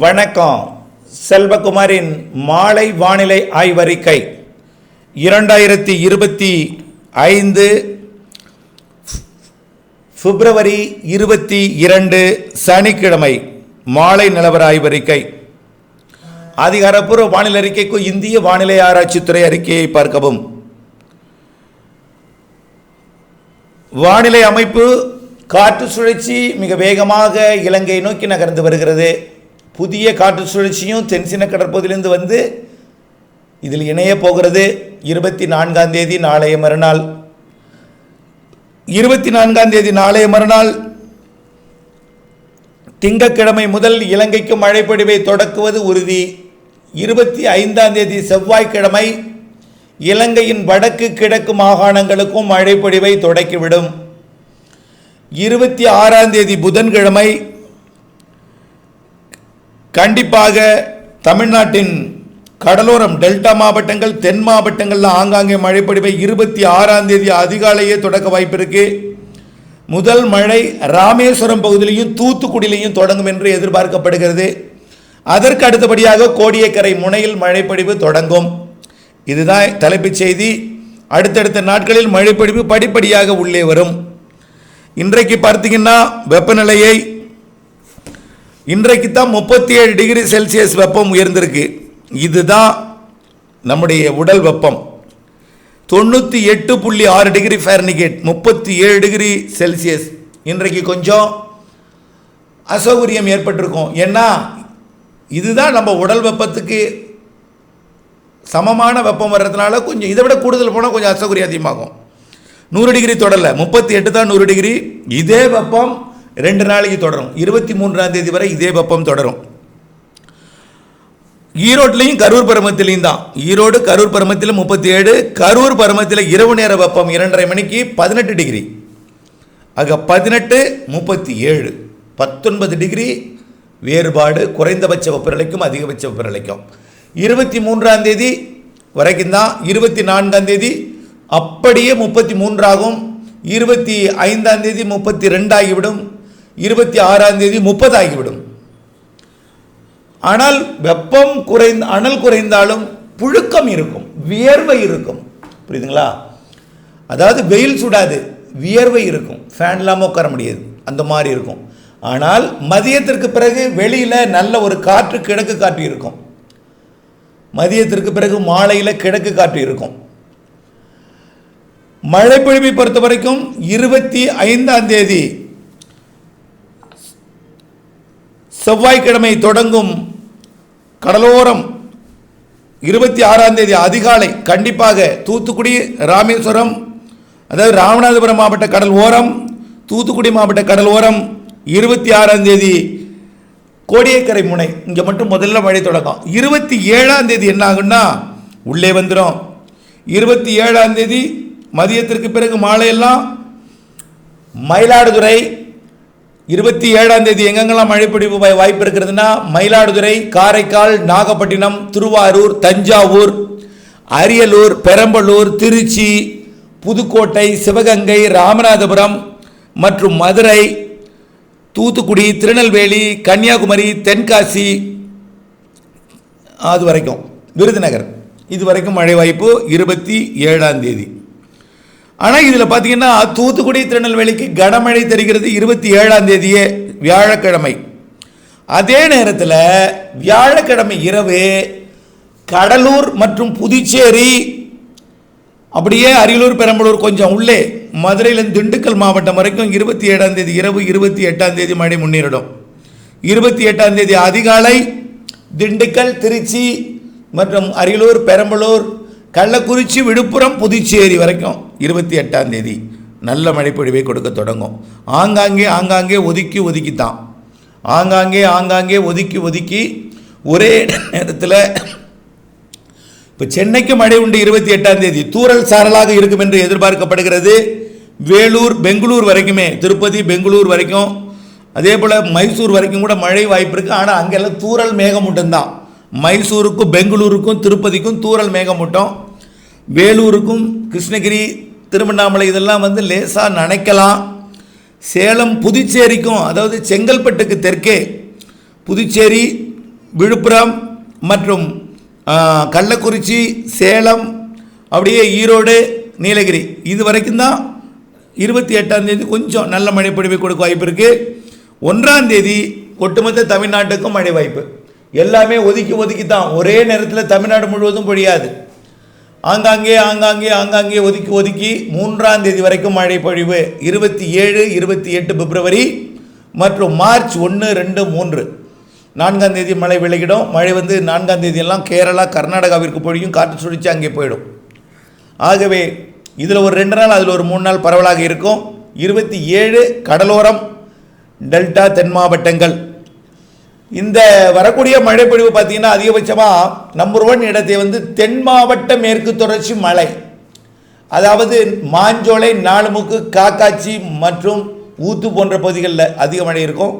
வணக்கம். செல்வகுமாரின் மாலை வானிலை ஆய்வறிக்கை. இரண்டாயிரத்தி இருபத்தி ஐந்து பிப்ரவரி இருபத்தி இரண்டு சனிக்கிழமை மாலை நிலவர ஆய்வறிக்கை. அதிகாரப்பூர்வ வானிலை அறிக்கைக்கு இந்திய வானிலை ஆராய்ச்சித்துறை அறிக்கையை பார்க்கவும். வானிலை அமைப்பு காற்று சுழற்சி மிக வேகமாக இலங்கை நோக்கி நகர்ந்து வருகிறது. புதிய காற்று சுழற்சியும் தென்சின கடற்பகுதியிலிருந்து வந்து இதில் இணைய போகிறது. இருபத்தி நான்காம் தேதி நாளைய மறுநாள். இருபத்தி நான்காம் தேதி நாளைய மறுநாள் திங்கட்கிழமை முதல் இலங்கைக்கு மழைப்பொழிவை தொடக்குவது உறுதி. இருபத்தி ஐந்தாம் தேதி செவ்வாய்க்கிழமை இலங்கையின் வடக்கு கிழக்கு மாகாணங்களுக்கும் மழைப்பொழிவை தொடக்கிவிடும். இருபத்தி ஆறாம் தேதி புதன்கிழமை கண்டிப்பாக தமிழ்நாட்டின் கடலோரம் டெல்டா மாவட்டங்கள் தென் மாவட்டங்களில் ஆங்காங்கே மழைப்படிவை இருபத்தி ஆறாம் தேதி அதிகாலையே தொடக்க வாய்ப்பு இருக்கு முதல் மழை ராமேஸ்வரம் பகுதியிலையும் தூத்துக்குடியிலையும் தொடங்கும் என்று எதிர்பார்க்கப்படுகிறது. அதற்கு அடுத்தபடியாக கோடியக்கரை முனையில் மழைப்பொழிவு தொடங்கும். இதுதான் தலைப்புச் செய்தி. அடுத்தடுத்த நாட்களில் மழைப்பொழிவு படிப்படியாக உள்ளே வரும். இன்றைக்கு பார்த்தீங்கன்னா வெப்பநிலையை இன்றைக்கு தான் முப்பத்தி ஏழு டிகிரி செல்சியஸ் வெப்பம் உயர்ந்திருக்கு. இதுதான் நம்முடைய உடல் வெப்பம். தொண்ணூற்றி எட்டு புள்ளி ஆறு டிகிரி ஃபேர்னிகேட் முப்பத்தி ஏழு டிகிரி செல்சியஸ். இன்றைக்கு கொஞ்சம் அசௌகரியம் ஏற்பட்டிருக்கும். ஏன்னா இதுதான் நம்ம உடல் வெப்பத்துக்கு சமமான வெப்பம் வர்றதுனால கொஞ்சம் இதை விட கூடுதல் போனால் கொஞ்சம் அசௌகரியம் அதிகமாகும். நூறு டிகிரி தொடரல முப்பத்தி எட்டு தான் நூறு டிகிரி. இதே வெப்பம் ரெண்டு நாளைக்கு தொடரும். இருபத்தி மூன்றாம் தேதி வரை இதே வெப்பம் தொடரும். ஈரோட்லையும் கரூர் பருமத்திலையும் தான். ஈரோடு கரூர் பருமத்தில் முப்பத்தி ஏழு கரூர் பருமத்தில் இரவு நேர வெப்பம் இரண்டரை மணிக்கு பதினெட்டு டிகிரி. ஆக பதினெட்டு முப்பத்தி ஏழு பத்தொன்பது டிகிரி வேறுபாடு குறைந்தபட்ச வெப்பநிலைக்கும் அதிகபட்ச வெப்பநிலைக்கும். இருபத்தி மூன்றாம் தேதி வரைக்கும் தான் இருபத்தி நான்காம் தேதி அப்படியே முப்பத்தி மூன்றாகும். இருபத்தி ஐந்தாம் தேதி முப்பத்தி ரெண்டாகிவிடும். இருபத்தி ஆறாம் தேதி முப்பதாகிவிடும். ஆனால் வெப்பம் குறைந்த அனல் குறைந்தாலும் புழுக்கம் இருக்கும் வியர்வை இருக்கும். புரியுதுங்களா? அதாவது வெயில் சுடாது வியர்வை இருக்கும். ஃபேன் இல்லாமல் உட்கார முடியாது அந்த மாதிரி இருக்கும். ஆனால் மதியத்திற்கு பிறகு வெளியில் நல்ல ஒரு காற்று கிழக்கு காற்று இருக்கும். மதியத்திற்கு பிறகு மாலையில் கிழக்கு காற்று இருக்கும். மழை பொழிவை பொறுத்த வரைக்கும் இருபத்தி ஐந்தாம் தேதி செவ்வாய்க்கிழமை தொடங்கும் கடலோரம் இருபத்தி ஆறாம் தேதி அதிகாலை கண்டிப்பாக தூத்துக்குடி ராமேஸ்வரம் அதாவது ராமநாதபுரம் மாவட்ட கடல் ஓரம் தூத்துக்குடி மாவட்ட கடல் ஓரம் இருபத்தி ஆறாம் தேதி கோடியக்கரை முனை. இங்கே மட்டும் முதல்ல மழை தொடக்கம். இருபத்தி ஏழாம் தேதி என்ன ஆகுன்னா உள்ளே வந்துடும் இருபத்தி ஏழாம் தேதி மதியத்திற்கு பிறகு மாலையெல்லாம் மயிலாடுதுறை இருபத்தி ஏழாம் தேதி எங்கெங்கெல்லாம் மழை பிடிப்பு வாய்ப்பு இருக்கிறதுனா மயிலாடுதுறை காரைக்கால் நாகப்பட்டினம் திருவாரூர் தஞ்சாவூர் அரியலூர் பெரம்பலூர் திருச்சி புதுக்கோட்டை சிவகங்கை ராமநாதபுரம் மற்றும் மதுரை தூத்துக்குடி திருநெல்வேலி கன்னியாகுமரி தென்காசி அது வரைக்கும். விருதுநகர். இது வரைக்கும் மழை வாய்ப்பு இருபத்தி ஏழாம் தேதி. ஆனால் இதில் பார்த்தீங்கன்னா தூத்துக்குடி திருநெல்வேலிக்கு கனமழை தெரிகிறது இருபத்தி ஏழாம் தேதியே வியாழக்கிழமை. அதே நேரத்தில் வியாழக்கிழமை இரவு கடலூர் மற்றும் புதுச்சேரி அப்படியே அரியலூர் பெரம்பலூர் கொஞ்சம் உள்ளே மதுரையிலேருந்து திண்டுக்கல் மாவட்டம் வரைக்கும் இருபத்தி ஏழாம் தேதி இரவு இருபத்தி எட்டாம் தேதி மழை முன்னேறிடும். இருபத்தி எட்டாம் தேதி அதிகாலை திண்டுக்கல் திருச்சி மற்றும் அரியலூர் பெரம்பலூர் கள்ளக்குறிச்சி விழுப்புரம் புதுச்சேரி வரைக்கும் இருபத்தி எட்டாம் தேதி நல்ல மழைப்பொழிவை கொடுக்க தொடங்கும். ஆங்காங்கே ஆங்காங்கே ஒதுக்கி ஒதுக்கித்தான். ஆங்காங்கே ஆங்காங்கே ஒதுக்கி ஒதுக்கி ஒரே நேரத்தில் இப்போ சென்னைக்கு மழை உண்டு இருபத்தி எட்டாம் தேதி. தூரல் சாரலாக இருக்கும் என்று எதிர்பார்க்கப்படுகிறது. வேலூர் பெங்களூர் வரைக்குமே திருப்பதி பெங்களூர் வரைக்கும் அதே போல் மைசூர் வரைக்கும் கூட மழை வாய்ப்பு இருக்குது ஆனால் அங்கெல்லாம் தூரல் மேகமூட்டம் தான் மைசூருக்கும் பெங்களூருக்கும் திருப்பதிக்கும் தூரல் மேகமூட்டம். வேலூருக்கும் கிருஷ்ணகிரி திருவண்ணாமலை இதெல்லாம் வந்து லேசாக நனைக்கலாம். சேலம் புதுச்சேரிக்கும் அதாவது செங்கல்பட்டுக்கு தெற்கே புதுச்சேரி விழுப்புரம் மற்றும் கள்ளக்குறிச்சி சேலம் அப்படியே ஈரோடு நீலகிரி. இது வரைக்கும் தான் இருபத்தி எட்டாம் தேதி கொஞ்சம் நல்ல மழை பொழிவு கொடுக்க வாய்ப்பு இருக்குது ஒன்றாம் தேதி ஒட்டுமொத்த தமிழ்நாட்டுக்கும் மழை வாய்ப்பு. எல்லாமே ஒதுக்கி ஒதுக்கி தான் ஒரே நேரத்தில் தமிழ்நாடு முழுவதும் பொழியாது. ஆங்காங்கே ஆங்காங்கே ஆங்காங்கே ஒதுக்கி ஒதுக்கி மூன்றாம் தேதி வரைக்கும் மழை பொழிவு. இருபத்தி ஏழு இருபத்தி எட்டு பிப்ரவரி மற்றும் மார்ச் ஒன்று ரெண்டு மூன்று. நான்காம் தேதி மழை விலகிடும். மழை வந்து நான்காம் தேதி எல்லாம் கேரளா கர்நாடகாவிற்கு பொழியும். காற்று சுழிச்சு அங்கே போயிடும். ஆகவே இதில் ஒரு ரெண்டு நாள் அதில் ஒரு மூணு நாள் பரவலாக இருக்கும். இருபத்தி ஏழு கடலோரம் டெல்டா தென் மாவட்டங்கள். இந்த வரக்கூடிய மழைப்பொழிவு பார்த்தீங்கன்னா அதிகபட்சமாக நம்பர் ஒன் இடத்தை வந்து தென் மாவட்ட மேற்கு தொடர்ச்சி மலை. அதாவது மாஞ்சோலை நாலுமுக்கு காக்காச்சி மற்றும் ஊத்து போன்ற பகுதிகளில் அதிக மழை இருக்கும்.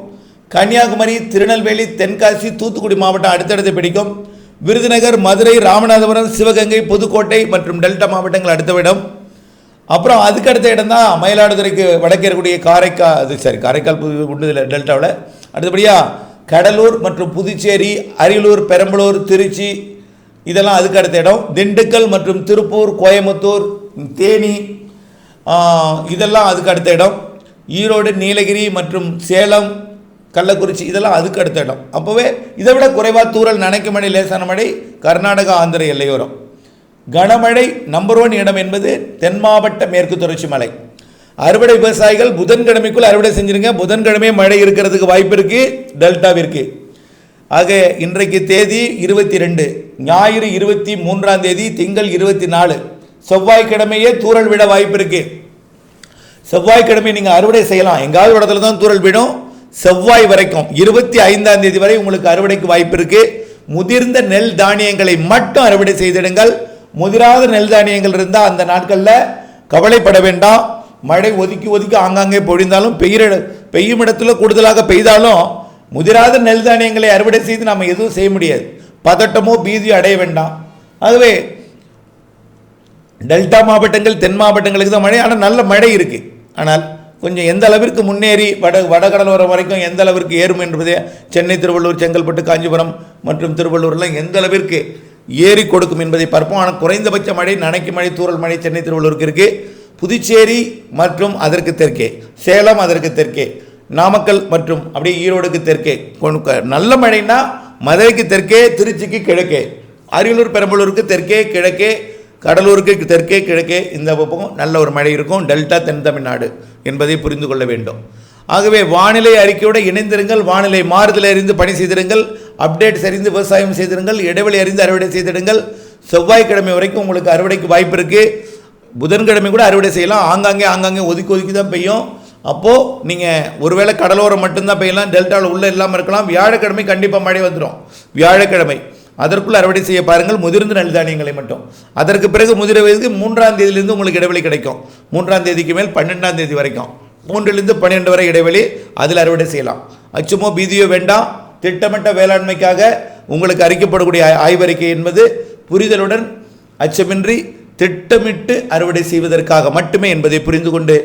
கன்னியாகுமரி திருநெல்வேலி தென்காசி தூத்துக்குடி மாவட்டம் அடுத்தடுத்து பிடிக்கும். விருதுநகர் மதுரை ராமநாதபுரம் சிவகங்கை புதுக்கோட்டை மற்றும் டெல்டா மாவட்டங்கள் அடுத்த இடம் அப்புறம் அதுக்கு அடுத்த இடம் தான் மயிலாடுதுறைக்கு வடக்கே இருக்கக்கூடிய காரைக்கால் அது சரி காரைக்கால் புது உண்டு டெல்டாவில். அடுத்தபடியாக கடலூர் மற்றும் புதுச்சேரி அரியலூர் பெரம்பலூர் திருச்சி இதெல்லாம் அதுக்கு அடுத்த இடம். திண்டுக்கல் மற்றும் திருப்பூர் கோயம்புத்தூர் தேனி இதெல்லாம் அதுக்கு அடுத்த இடம். ஈரோடு நீலகிரி மற்றும் சேலம் கள்ளக்குறிச்சி இதெல்லாம் அதுக்கு அடுத்த இடம். அப்போவே இதை விட குறைவாக தூரல் நனைக்கும் மழை லேசான மழை கர்நாடகா ஆந்திர எல்லையோரம். கனமழை நம்பர் ஒன் இடம் என்பது தென் மாவட்ட மேற்கு தொடர்ச்சி மலை. அறுவடை விவசாயிகள் புதன்கிழமைக்குள் அறுவடை செஞ்சிருங்க. புதன்கிழமையே மழை இருக்கிறதுக்கு வாய்ப்பு இருக்குது டெல்டாவிற்கு. ஆக இன்றைக்கு தேதி இருபத்தி ரெண்டு ஞாயிறு இருபத்தி மூன்றாம் தேதி திங்கள் இருபத்தி நாலு செவ்வாய்க்கிழமையே தூறல் விட வாய்ப்பு இருக்குது செவ்வாய்க்கிழமை நீங்கள் அறுவடை செய்யலாம். எங்காவது இடத்துல தான் தூரல் விடும். செவ்வாய் வரைக்கும் இருபத்தி ஐந்தாம் தேதி வரை உங்களுக்கு அறுவடைக்கு வாய்ப்பு இருக்குது முதிர்ந்த நெல் தானியங்களை மட்டும் அறுவடை செய்திடுங்கள். முதிராத நெல் தானியங்கள் இருந்தால் அந்த நாட்களில் கவலைப்பட வேண்டாம். மழை ஒதுக்கி ஒதுக்கி ஆங்காங்கே பொழிந்தாலும் பெய்கிற பெய்யும் இடத்துல கூடுதலாக பெய்தாலும் முதிராத நெல் தானியங்களை அறுவடை செய்து நாம் எதுவும் செய்ய முடியாது. பதட்டமோ பீதியோ அடைய வேண்டாம். ஆகவே டெல்டா மாவட்டங்கள் தென் மாவட்டங்களுக்கு தான் மழை. ஆனால் நல்ல மழை இருக்குது ஆனால் கொஞ்சம் எந்த அளவிற்கு முன்னேறி வட வடகடலோரம் வரைக்கும் எந்த அளவிற்கு ஏறும் என்பதே சென்னை திருவள்ளூர் செங்கல்பட்டு காஞ்சிபுரம் மற்றும் திருவள்ளூர்லாம் எந்த அளவிற்கு ஏறி கொடுக்கும் என்பதை பார்ப்போம். ஆனால் குறைந்தபட்ச மழை நனைக்கு மழை தூரல் மழை சென்னை திருவள்ளூருக்கு இருக்குது புதுச்சேரி மற்றும் அதற்கு தெற்கே சேலம் அதற்கு தெற்கே நாமக்கல் மற்றும் அப்படியே ஈரோடுக்கு தெற்கே. நல்ல மழைன்னா மதுரைக்கு தெற்கே திருச்சிக்கு கிழக்கே. அரியலூர் பெரம்பலூருக்கு தெற்கே கிழக்கே கடலூருக்கு தெற்கே கிழக்கே. இந்த பக்கம் நல்ல ஒரு மழை இருக்கும். டெல்டா தென் தமிழ்நாடு என்பதை புரிந்து கொள்ள வேண்டும். ஆகவே வானிலை அறிக்கையோடு இணைந்திருங்கள். வானிலை மாறுதல் அறிந்து பணி செய்திருங்கள். அப்டேட்ஸ் அறிந்து விவசாயம் செய்திருங்கள். இடைவெளி அறிந்து அறுவடை செய்திடுங்கள். செவ்வாய்க்கிழமை வரைக்கும் உங்களுக்கு அறுவடைக்கு வாய்ப்பு இருக்குது புதன்கிழமை கூட அறுவடை செய்யலாம். ஆங்காங்கே ஆங்காங்கே ஒதுக்கி ஒதுக்கி தான் பெய்யும். அப்போது நீங்கள் ஒருவேளை கடலோரம் மட்டும்தான் பெய்யலாம். டெல்டாவில் உள்ளே இல்லாமல் இருக்கலாம். வியாழக்கிழமை கண்டிப்பாக மழை வந்துடும் வியாழக்கிழமை. அதற்குள் அறுவடை செய்ய பாருங்கள். முதிர்ந்த நெல் தானியங்களை மட்டும். அதற்கு பிறகு முதிர வயதுக்கு மூன்றாம் தேதியிலிருந்து உங்களுக்கு இடைவெளி கிடைக்கும். மூன்றாம் தேதிக்கு மேல் பன்னெண்டாம் தேதி வரைக்கும். மூன்றிலிருந்து பன்னிரெண்டு வரை இடைவெளி அதில் அறுவடை செய்யலாம். அச்சமோ பீதியோ வேண்டாம். திட்டமிட்ட வேளாண்மைக்காக உங்களுக்கு அறிக்கப்படக்கூடிய ஆய்வறிக்கை என்பது புரிதலுடன் அச்சமின்றி திட்டமிட்டு அறுவடை செய்வதற்காக மட்டுமே என்பதை புரிந்து கொண்டு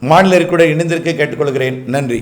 மாநில இணைந்திருக்க கேட்டுக்கொள்கிறேன். நன்றி.